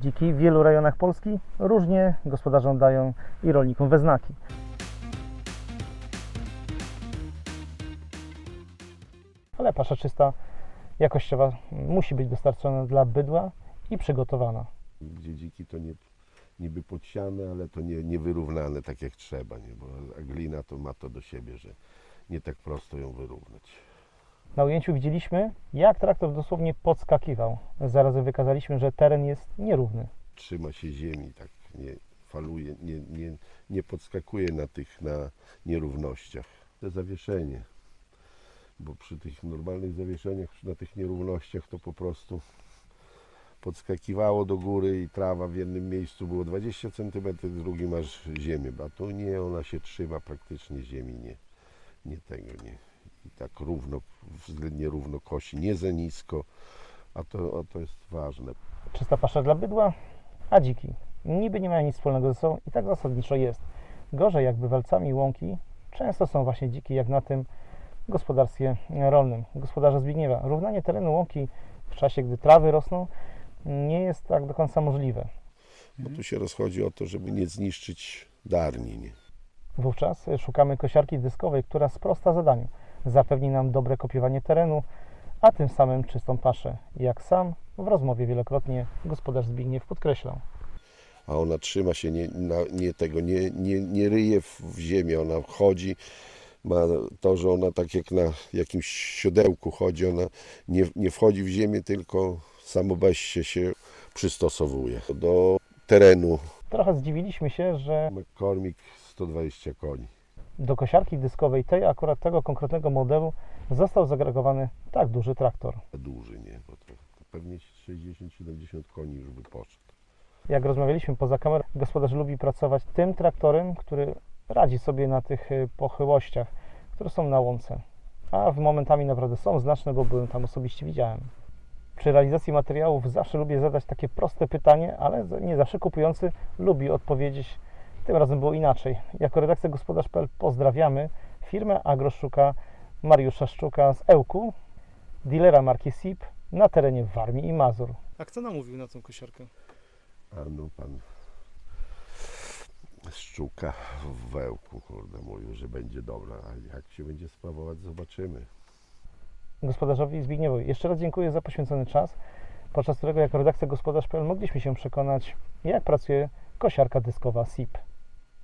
Dziki w wielu rejonach Polski różnie gospodarzom dają i rolnikom we znaki. Ale pasza czysta, jakościowa musi być dostarczona dla bydła i przygotowana. Gdzie dziki to nie, niby podsiane, ale to nie, niewyrównane tak jak trzeba, nie? bo glina to ma to do siebie, że nie tak prosto ją wyrównać. Na ujęciu widzieliśmy, jak traktor dosłownie podskakiwał. Zarazem wykazaliśmy, że teren jest nierówny. Trzyma się ziemi, tak nie faluje, nie, nie, nie podskakuje na tych na nierównościach. To zawieszenie, bo przy tych normalnych zawieszeniach, na tych nierównościach to po prostu podskakiwało do góry i trawa w jednym miejscu było 20 cm, w drugim masz ziemię, a tu nie, ona się trzyma praktycznie ziemi, nie, nie tego, nie. I tak równo, względnie równo kosi, nie za nisko, a to, a to jest ważne. Czysta pasza dla bydła, a dziki niby nie mają nic wspólnego ze sobą i tak zasadniczo jest. Gorzej jak bywalcami i łąki często są właśnie dziki, jak na tym gospodarstwie rolnym. Gospodarza Zbigniewa. Równanie terenu łąki w czasie, gdy trawy rosną, nie jest tak do końca możliwe. Bo tu się rozchodzi o to, żeby nie zniszczyć darni. Nie? Wówczas szukamy kosiarki dyskowej, która sprosta zadaniu. Zapewni nam dobre kopiowanie terenu, a tym samym czystą paszę. Jak sam w rozmowie wielokrotnie gospodarz Zbigniew podkreślał. A ona trzyma się, nie, na, nie tego, nie, nie, nie ryje w, ziemię, ona chodzi. Ma to, że ona tak jak na jakimś siodełku chodzi, ona nie, nie wchodzi w ziemię, tylko samobejście się przystosowuje do terenu. Trochę zdziwiliśmy się, że McCormick 120 koni. Do kosiarki dyskowej tej akurat tego konkretnego modelu został zagregowany tak duży traktor. Duży, nie? Bo to, to pewnie 60-70 koni już by poszedł. Jak rozmawialiśmy poza kamerą, gospodarz lubi pracować tym traktorem, który radzi sobie na tych y, pochyłościach, które są na łące. A w momentami naprawdę są znaczne, bo byłem tam osobiście widziałem. Przy realizacji materiałów zawsze lubię zadać takie proste pytanie, ale nie zawsze kupujący lubi odpowiedzieć. Tym razem było inaczej. Jako redakcja gospodarz.pl pozdrawiamy firmę Agroszuka Mariusza Szczuka z Ełku, dealera marki SIP na terenie Warmii i Mazur. A kto namówił na tą kosiarkę? A no pan Szczuka w wełku, kurde, mówił, że będzie dobra, a jak się będzie sprawować, zobaczymy. gospodarzowi Zbigniewowi. Jeszcze raz dziękuję za poświęcony czas, podczas którego jako redakcja gospodarz.pl mogliśmy się przekonać, jak pracuje kosiarka dyskowa SIP.